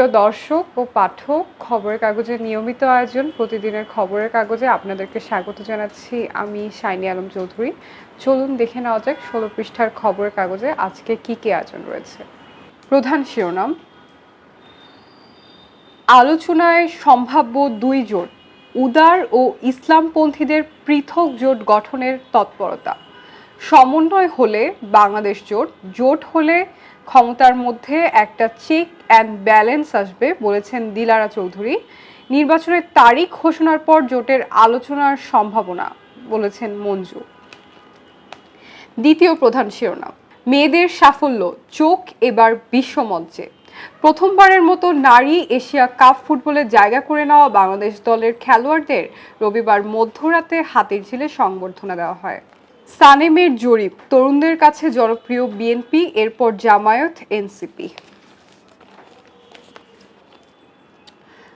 প্রিয় দর্শক ও পাঠক, খবরের কাগজের নিয়মিত আয়োজন, প্রতিদিনের খবরের কাগজে আপনাদেরকে স্বাগত জানাচ্ছি আমি শাইনি আলম চৌধুরী। চলুন দেখে নেওয়া যাক ষোলো পৃষ্ঠার খবরের কাগজে আজকে কি কি আয়োজন রয়েছে। প্রধান শিরোনাম, আলোচনায় সম্ভাব্য দুই জোট, উদার ও ইসলামপন্থীদের পৃথক জোট গঠনের তৎপরতা। সমন্বয় হলে বাংলাদেশ জোট জোট হলে ক্ষমতার মধ্যে একটা চেক অ্যান্ড ব্যালেন্স আসবে বলেছেন দিলারা চৌধুরী। নির্বাচনের তারিখ ঘোষণার পর জোটের আলোচনার সম্ভাবনা বলেছেন মঞ্জু। দ্বিতীয় প্রধান শিরোনাম, মেয়েদের সাফল্য, চোখ এবার বিশ্বমঞ্চে। প্রথমবারের মতো নারী এশিয়া কাপ ফুটবলে জায়গা করে নেওয়া বাংলাদেশ দলের খেলোয়াড়দের রবিবার মধ্যরাতে হাতির ঝিলে সংবর্ধনা দেওয়া হয়। সানেমের জরিপ, তরুণদের কাছে জনপ্রিয় বিএনপি, এরপর জামায়াত, এনসিপি।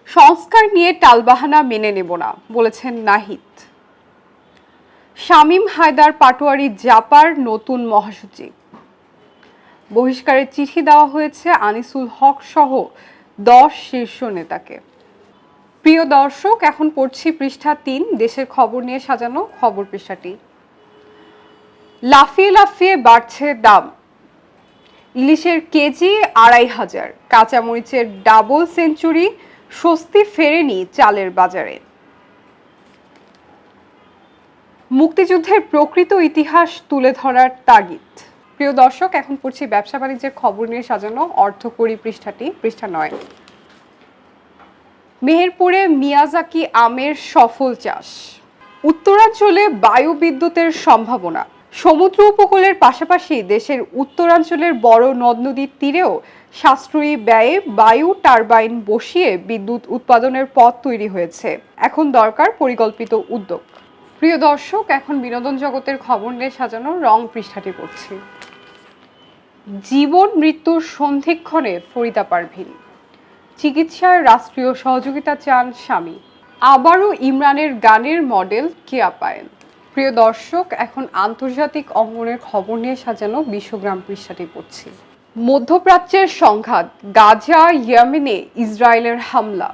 সংস্কার নিয়ে টালবাহানা মেনে নেব না, বলেছেন নাহিদ। শামীম হায়দার পাটোয়ারি জাপার নতুন মহাসচিব। বহিষ্কারের চিঠি দেওয়া হয়েছে আনিসুল হক সহ দশ শীর্ষ নেতাকে। প্রিয় দর্শক, এখন পড়ছি পৃষ্ঠা তিন, দেশের খবর নিয়ে সাজানো খবর পৃষ্ঠাটি। লাফিয়ে লাফিয়ে বাড়ছে দাম। ইলিশের কেজি আড়াই হাজার, কাঁচামরিচের ডাবল সেঞ্চুরি স্বস্তি ফেরেনি চালের বাজারে। মুক্তিযুদ্ধের প্রকৃত ইতিহাস তুলে ধরার তাগিদ। প্রিয় দর্শক, এখন পড়ছি ব্যবসা বাণিজ্যের খবর নিয়ে সাজানো অর্থকরী পৃষ্ঠাটি, পৃষ্ঠা নয়। মেহেরপুরে মিয়াজাকি আমের সফল চাষ। উত্তরাঞ্চলে বায়ু বিদ্যুতের সম্ভাবনা। সমুদ্র উপকূলের পাশাপাশি দেশের উত্তরাঞ্চলের বড় নদ নদীর তীরেও সাশ্রয়ী ব্যয়ে বায়ু টারবাইন বসিয়ে বিদ্যুৎ উৎপাদনের পথ তৈরি হয়েছে। এখন দরকার পরিকল্পিত উদ্যোগ। প্রিয় দর্শক, এখন বিনোদন জগতের খবর নিয়ে সাজানো রং পৃষ্ঠাটি পড়ছি। জীবন মৃত্যুর সন্ধিক্ষণে ফরিদা পারভিন। চিকিৎসার রাষ্ট্রীয় সহযোগিতা চান স্বামী। আবারও ইমরানের গানের মডেল কেয়া পায়েল। প্রিয় দর্শক, এখন আন্তর্জাতিক অঙ্গনের খবর নিয়ে সাজানো বিশ্বগ্রাম পৃষ্ঠাটি পড়ছি। মধ্যপ্রাচ্যের সংঘাত, গাজা, ইয়েমেনে ইসরায়েলের হামলা।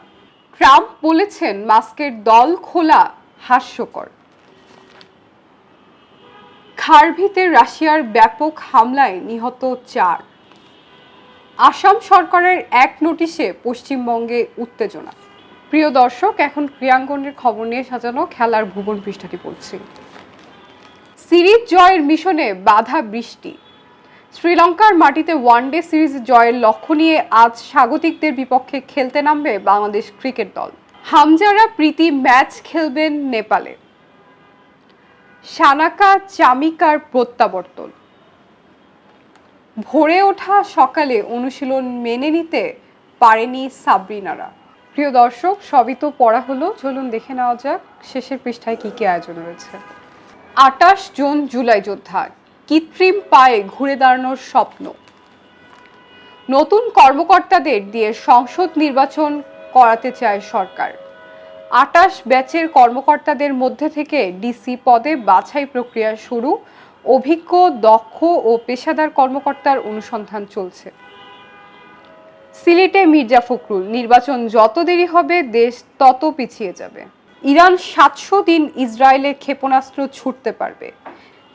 ট্রাম্প বলেছেন মাস্কের দল খোলা হাস্যকর। খারভিতে রাশিয়ার ব্যাপক হামলায় নিহত চার। আসাম সরকারের এক নোটিশে পশ্চিমবঙ্গে উত্তেজনা। প্রিয় দর্শক, এখন ক্রিয়াঙ্গনের খবর নিয়ে সাজানো খেলার ভুবন পৃষ্ঠাটি পড়ছি। সিরিজ জয়ের মিশনে বাধা বৃষ্টি। শ্রীলঙ্কার মাটিতে ওয়ানডে সিরিজ জয়ের লক্ষ্য নিয়ে আজ স্বাগতিকদের বিপক্ষে খেলতে নামবে বাংলাদেশ ক্রিকেট দল। হামজারা প্রীতি ম্যাচ খেলবেন নেপালে। সানাকা চামিকার প্রত্যাবর্তন। ভোরে ওঠা সকালে অনুশীলন মেনে নিতে পারেনি সাবরিনারা। প্রিয় দর্শক, সবই তো পড়া হলো। চলুন দেখে নেওয়া যাক শেষের পৃষ্ঠায় কী কী আয়োজন রয়েছে। আটাশ জুন জুলাই যোদ্ধা কৃত্রিম পায়ে ঘুরে দাঁড়ানোর স্বপ্ন। নতুন কর্মকর্তাদের দিয়ে সংসদ নির্বাচন করাতে চায় সরকার। আটাশ ব্যাচের কর্মকর্তাদের মধ্যে থেকে ডিসি পদে বাছাই প্রক্রিয়া শুরু, অভিজ্ঞ, দক্ষ ও পেশাদার কর্মকর্তার অনুসন্ধান চলছে। সিলেটে মির্জা ফখরুল, নির্বাচন যত দেরি হবে, দেশ তত পিছিয়ে যাবে। ইরান সাতশো দিন ইসরায়েলের ক্ষেপণাস্ত্র ছুটতে পারবে।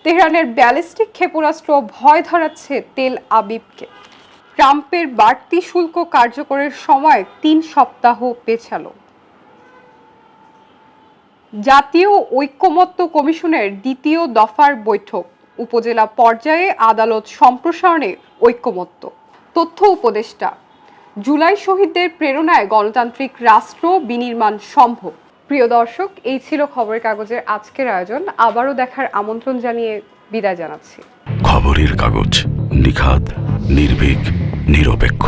তেহরানের ব্যালিস্টিক ক্ষেপণাস্ত্র ভয় ধরাচ্ছে তেল আবিবকে। ট্রাম্পের বাড়তি শুল্ক কার্যকরের সময় তিন সপ্তাহ পেছালো। জাতীয় ঐক্যমত্য কমিশনের দ্বিতীয় দফার বৈঠক, উপজেলা পর্যায়ে আদালত সম্প্রসারণে ঐক্যমত্য তথ্য উপদেষ্টা, জুলাই শহীদদের প্রেরণায় গণতান্ত্রিক রাষ্ট্র বিনির্মাণ সম্ভব। প্রিয় দর্শক, এই ছিল খবরের কাগজের আজকের আয়োজন। আবারও দেখার আমন্ত্রণ জানিয়ে বিদায় জানাচ্ছি। খবরের কাগজ নিখাত নির্ভীক, নিরপেক্ষ।